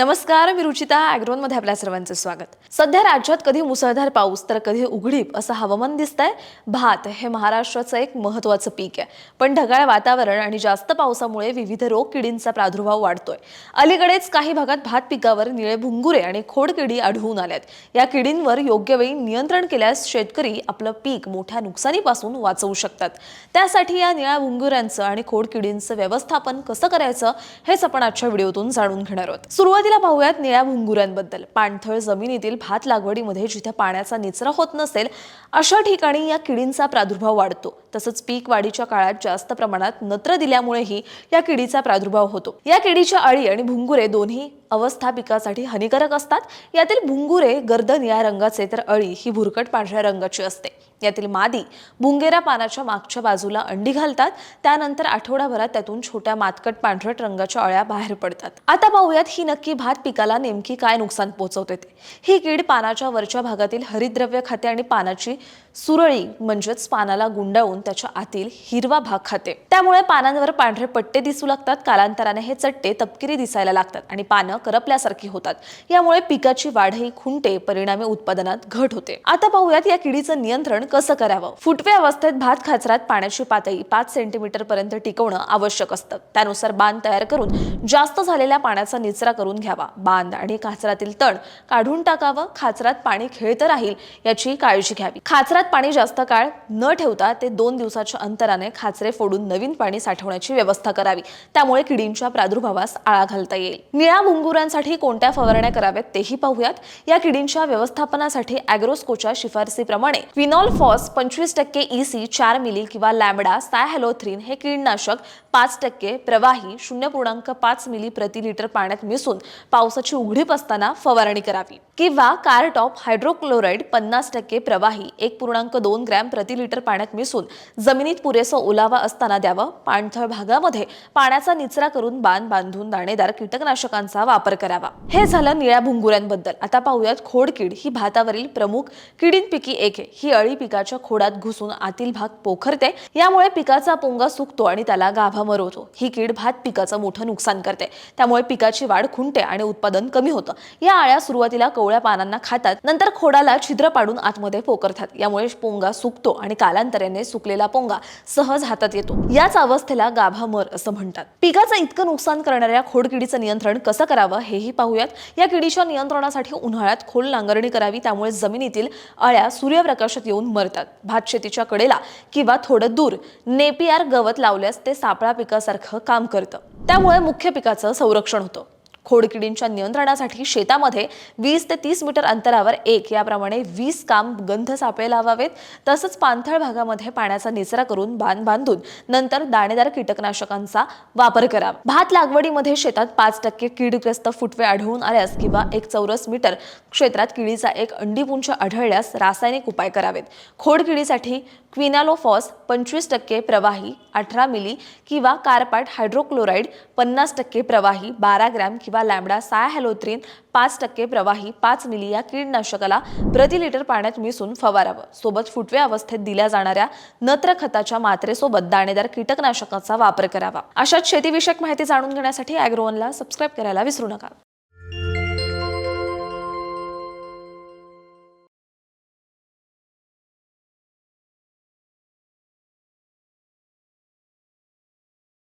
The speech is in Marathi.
नमस्कार मी रुचिता ॲग्रोनमध्ये आपल्या सर्वांचं स्वागत. सध्या राज्यात कधी मुसळधार पाऊस तर कधी उघडीप असं हवामान दिसतंय? भात हे महाराष्ट्राचं एक महत्त्वाचं पीक आहे. पण ढगाळ वातावरण आणि जास्त पावसामुळे विविध रोग किडींचा प्रादुर्भाव वाढतोय. अलीकडेच काही भागात भात पिकावर निळे भुंगुरे आणि खोड किडी आढळून आल्यात. या किडींवर योग्य वेळी नियंत्रण केल्यास शेतकरी आपलं पीक मोठ्या नुकसानीपासून वाचवू शकतात. त्यासाठी या निळ्या भुंगुऱ्यांचं आणि खोड किडींचं व्यवस्थापन कसं करायचं हेच आपण आजच्या व्हिडिओतून जाणून घेणार आहोत. सुरुवातीला पाहूयात निळ्या भुंगुरांबद्दल. पाणथळ जमिनीतील भात लागवडीमध्ये जिथे पाण्याचा निचरा होत नसेल अशा ठिकाणी या किडींचा प्रादुर्भाव वाढतो. तसंच पीक वाढीच्या काळात जास्त प्रमाणात नत्र दिल्यामुळेही या किडीचा प्रादुर्भाव होतो. या किडीच्या अळी आणि भुंगुरे दोन्ही अवस्था पिकासाठी हानिकारक असतात. यातील भुंगुरे गर्दन या रंगाचे तर अळी ही भुरकट पांढऱ्या रंगाची असते. यातील मादी भुंगेरा पानाच्या मागच्या बाजूला अंडी घालतात. त्यानंतर आठवडाभरात त्यातून छोट्या मातकट पांढरट रंगाच्या अळ्या बाहेर पडतात. आता पाहूयात ही नक्की भात पिकाला नेमकी काय नुकसान पोहोचवते ते. ही कीड पानाच्या वरच्या भागातील हरितद्रव्य खाते आणि पानाची सुरळी म्हणजेच पानाला गुंडाळून त्याच्या आतील हिरवा भाग खाते. त्यामुळे पानांवर पांढरे पट्टे दिसू लागतात. कालांतराने हे चट्टे तपकिरी दिसायला लागतात आणि पानं करपल्यासारखी होतात. यामुळे पिकाची वाढही खुंटे परिणामी उत्पादनात घट होते. आता पाहूयात या किडीचं नियंत्रण कसं करावं? फुटवे अवस्थेत भात खाचरात पाण्याची पातळी पाच सेंटीमीटर पर्यंत टिकवणं आवश्यक असतं. त्यानुसार बांध तयार करून जास्त झालेल्या पाण्याचा निचरा करून घ्यावा. बांध आणि खाचरातील तण काढून टाकावं. खाचरात पाणी खेळतं राहील याची काळजी घ्यावी. खाचरात पाणी जास्त काळ न ठेवता ते दोन दिवसाच्या अंतराने खाचरे फोडून नवीन पाणी साठवण्याची व्यवस्था करावी. त्यामुळे किडींच्या प्रादुर्भावास आळा घालता येईल. निळा भुंगू भुंगुरांसाठी कोणत्या फवारण्या कराव्यात तेही पाहूयात. या किडींच्या व्यवस्थापनासाठी अॅग्रोस्कोच्या शिफारसीप्रमाणे विनॉल फॉस पंचवीस टक्के ईसी चार मिली किंवा लॅमडा सायहॅलोथ्रीन हे कीडनाशक पाच टक्के प्रवाही शून्य पूर्णांक पाच मिली प्रति लिटर पाण्यात मिसळून पावसाची उघडीप असताना फवारणी करावी. किंवा कारटॉप हायड्रोक्लोराईड पन्नास टक्के प्रवाही एक पूर्णांक दोन ग्रॅम प्रति लिटर पाण्यात मिसळून जमिनीत पुरेसा ओलावा असताना द्यावं. पाणथळ भागामध्ये पाण्याचा निचरा करून बांध बांधून दाणेदार कीटकनाशकांचा वापर करावा. हे झालं निळ्या भुंगुऱ्यांबद्दल आता पाहूयात खोडकीड ही भातावरील प्रमुख किडींपैकी एक आहे. ही अळी पिकाच्या खोडात घुसून आतील भाग पोखरते. यामुळे पिकाचा पोंगा सुकतो आणि त्याला गाभा मरवतो. ही कीड भात पिकाचं मोठं नुकसान करते. त्यामुळे पिकाची वाढ खुंटे आणि उत्पादन कमी होतं. या आळ्या सुरुवातीला कवळ्या पानांना खातात. नंतर खोडाला छिद्र पाडून आतमध्ये पोकरतात यामुळे पोंगा सुकतो आणि कालांतराने सुकलेला पोंगा सहज हातात येतो. याच अवस्थेला गाभा मर असं म्हणतात. पिकाचं इतकं नुकसान करणाऱ्या खोडकिडीचं नियंत्रण कसं करावं? हेही पाहूयात. या किडीच्या नियंत्रणासाठी उन्हाळ्यात खोल नांगरणी करावी त्यामुळे जमिनीतील अळ्या सूर्यप्रकाशात येऊन मरतात. भात शेतीच्या कडेला किंवा थोडं दूर नेपियार गवत लावल्यास ते सापळा पिकासारखं काम करतं. त्यामुळे मुख्य पिकाचं संरक्षण होतं. खोडकिडींच्या नियंत्रणासाठी शेतामध्ये वीस ते तीस मीटर अंतरावर एक याप्रमाणे वीस काम गंध सापळे लावावेत. तसंच पाणथळ भागामध्ये पाण्याचा निचरा करून बांध बांधून नंतर दाणेदार कीटकनाशकांचा वापर करावा. भात लागवडीमध्ये शेतात पाच टक्के कीडग्रस्त फुटवे आढळून आल्यास किंवा एक चौरस मीटर क्षेत्रात किडीचा एक अंडीपुंज आढळल्यास रासायनिक उपाय करावेत. खोडकिडीसाठी क्विनालोफॉस पंचवीस टक्के प्रवाही अठरा मिली किंवा कार्पाट हायड्रोक्लोराईड पन्नास टक्के प्रवाही बारा ग्रॅम किंवा किंवा लॅमडा सायहॅलोथ्रिन पाच टक्के प्रवाही पाच मिली या कीडनाशकाला प्रति लिटर पाण्यात मिसळून फवारावं. सोबत फुटवे अवस्थेत दिल्या जाणाऱ्या नत्र खताच्या मात्रेसोबत दाणेदार कीटकनाशकाचा वापर करावा. अशाच शेतीविषयक माहिती जाणून घेण्यासाठी अॅग्रोवनला सबस्क्राईब करायला विसरू नका.